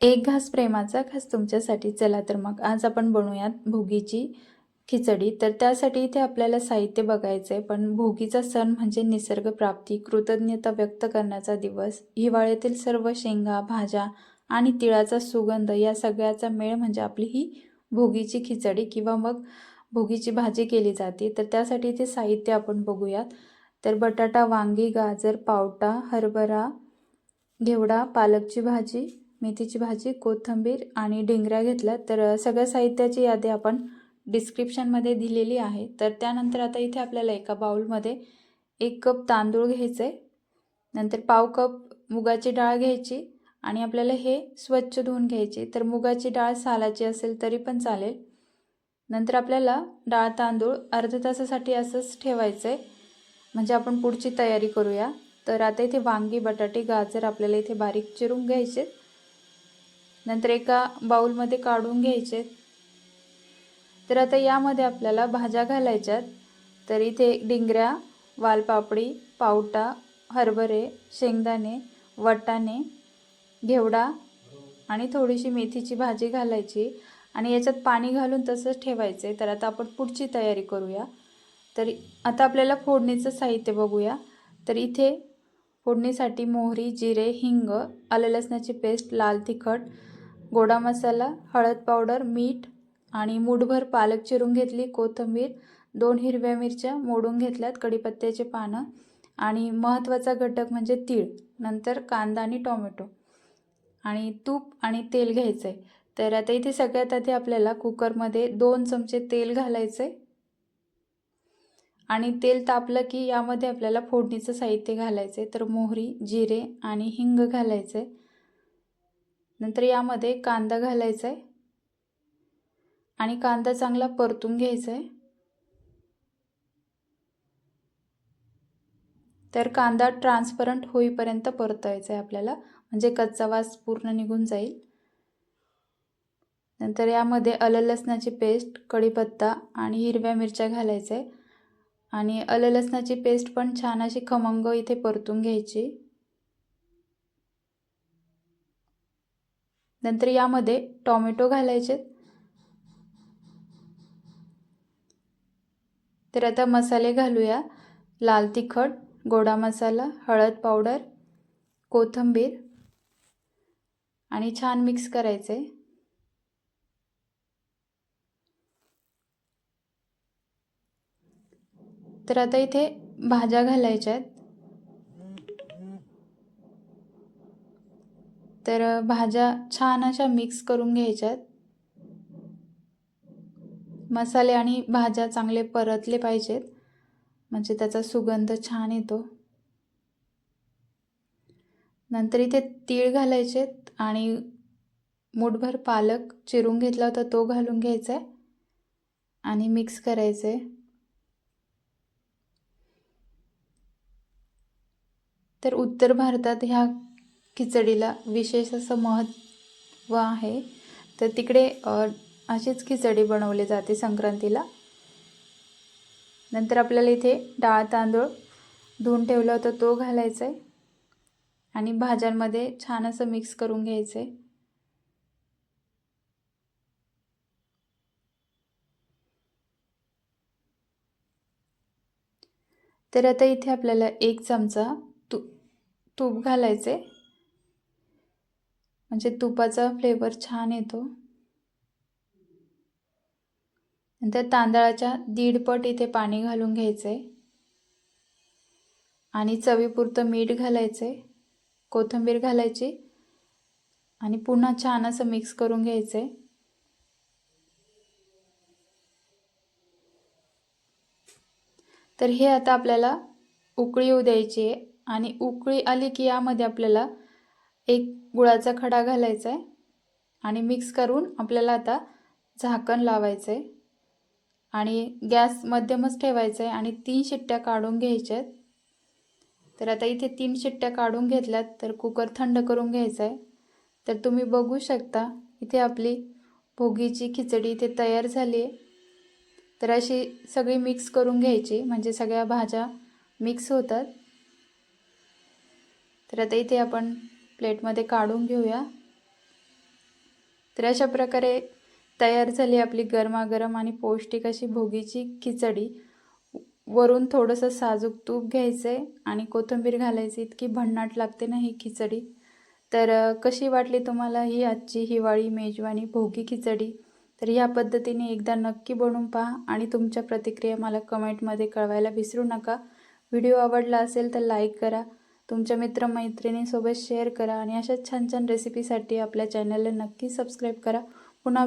एक घास प्रेमाचा घास तुमच्यासाठी. चला तर मग आज आपण बनवूयात भोगीची खिचडी. तर त्यासाठी इथे आपल्याला साहित्य बघायचं आहे पण भोगीचा सण म्हणजे निसर्ग प्राप्ती कृतज्ञता व्यक्त करण्याचा दिवस हिवाळ्यातील सर्व शेंगा भाज्या आणि तिळाचा सुगंध या सगळ्याचा मेळ म्हणजे आपली ही भोगीची खिचडी किंवा मग भोगीची भाजी केली जाते. तर त्यासाठी इथे साहित्य आपण बघूयात. तर बटाटा वांगी गाजर पावटा हरभरा घेवडा पालकची भाजी मेथीची भाजी कोथिंबीर आणि ढेंगऱ्या घेतल्या तर सगळ्या साहित्याची यादी आपण डिस्क्रिप्शनमध्ये दिलेली आहे. तर त्यानंतर आता इथे आपल्याला एका बाउलमध्ये एक कप तांदूळ घ्यायचे नंतर पाव कप मुगाची डाळ घ्यायची आणि आपल्याला हे स्वच्छ धुवून घ्यायची. तर मुगाची डाळ सालाची असेल तरी पण चालेल. नंतर आपल्याला डाळ तांदूळ अर्ध्या तासासाठी असंच ठेवायचं आहे म्हणजे आपण पुढची तयारी करूया. तर आता इथे वांगी बटाटे गाजर आपल्याला इथे बारीक चिरून घ्यायचे नंतर एका बाऊलमध्ये काढून घ्यायचे. तर आता यामध्ये आपल्याला भाज्या घालायच्यात. तर इथे डिंगऱ्या वालपापडी पावटा हरभरे शेंगदाणे वटाणे घेवडा आणि थोडीशी मेथीची भाजी घालायची आणि याच्यात पाणी घालून तसंच ठेवायचं. आहे तर आता आपण पुढची तयारी करूया. तर आता आपल्याला फोडणीचं साहित्य बघूया. तर इथे फोडणीसाठी मोहरी जिरे हिंग आलं लसणाची पेस्ट लाल तिखट गोडा मसाला हळद पावडर मीठ आणि मूठभर पालक चिरून घेतली कोथिंबीर दोन हिरव्या मिरच्या मोडून घेतल्यात कढीपत्त्याचे पानं आणि महत्त्वाचा घटक म्हणजे तीळ नंतर कांदा आणि टोमॅटो. आणि तूप आणि तेल घ्यायचं आहे तर आता इथे सगळ्यात आधी आपल्याला कुकरमध्ये दोन चमचे तेल घालायचं आहे आणि तेल तापलं की यामध्ये आपल्याला फोडणीचं साहित्य घालायचं आहे तर मोहरी जिरे आणि हिंग घालायचं आहे नंतर यामध्ये कांदा घालायचा आहे आणि कांदा चांगला परतून घ्यायचा आहे तर कांदा ट्रान्सपरंट होईपर्यंत परतायचा आहे आपल्याला. म्हणजे कच्चा वास पूर्ण निघून जाईल. नंतर यामध्ये आलं लसणाची पेस्ट कढीपत्ता आणि हिरव्या मिरच्या घालायच्या. आहे आणि आलं लसणाची पेस्ट पण छान अशी खमंग इथे परतून घ्यायची. नंतर यामध्ये टॉमॅटो घालायचे. तर आता मसाले घालूया. लाल तिखट गोडा मसाला हळद पावडर कोथिंबीर आणि छान मिक्स करायचे. तर आता इथे भाज्या घालायच्या आहेत. तर भाज्या छान अशा मिक्स करून घ्यायच्यात. मसाले आणि भाज्या चांगले परतले पाहिजेत. म्हणजे त्याचा सुगंध छान येतो. नंतर इथे तीळ घालायचेत आणि मुठभर पालक चिरून घेतला होता तो घालून घ्यायचा आहे आणि मिक्स करायचं आहे तर उत्तर भारतात ह्या खिचडीला विशेष असं महत्त्व आहे. तर तिकडे अशीच खिचडी बनवली जाते संक्रांतीला. नंतर आपल्याला इथे डाळ तांदूळ धुवून ठेवला होता तो घालायचा आहे आणि भाज्यांमध्ये छान असं मिक्स करून घ्यायचं आहे तर आता इथे आपल्याला एक चमचा तू तूप घालायचे म्हणजे तुपाचा फ्लेवर छान येतो. नंतर तांदळाच्या दीडपट इथे पाणी घालून घ्यायचं. आहे आणि चवीपुरतं मीठ घालायचं. आहे कोथिंबीर घालायची. आणि पुन्हा छान असं मिक्स करून घ्यायचं. आहे तर हे आता आपल्याला उकळी येऊ द्यायची आहे. आणि उकळी आली की यामध्ये आपल्याला एक गुळाचा खडा घालायचा आहे आणि मिक्स करून आपल्याला आता झाकण लावायचं आहे आणि गॅस मध्यमच ठेवायचा आहे आणि तीन शिट्ट्या काढून घ्यायच्या आहेत तर आता इथे तीन शिट्ट्या काढून घेतल्यात तर कुकर थंड करून घ्यायचा आहे तर तुम्ही बघू शकता इथे आपली भोगीची खिचडी इथे तयार झाली आहे तर अशी सगळी मिक्स करून घ्यायची म्हणजे सगळ्या भाज्या मिक्स होतात. तर आता इथे आपण प्लेटमध्ये काढून घेऊया. तर अशा प्रकारे तयार झाली आपली गरमागरम आणि पौष्टिक अशी भोगीची खिचडी. वरून थोडंसं साजूक तूप घ्यायचं आहे आणि कोथिंबीर घालायची इतकी भन्नाट लागते ना ही खिचडी. तर कशी वाटली तुम्हाला ही आजची हिवाळी मेजवानी भोगी खिचडी? तर ह्या पद्धतीने एकदा नक्की बनवून पहा आणि तुमच्या प्रतिक्रिया मला कमेंटमध्ये कळवायला विसरू नका. व्हिडिओ आवडला असेल तर लाईक करा. तुमच्या मित्रमैत्रिणींसोबत शेअर करा आणि अशाच छान छान रेसिपीसाठी आपल्या चॅनलला नक्की सबस्क्राईब करा. पुन्हा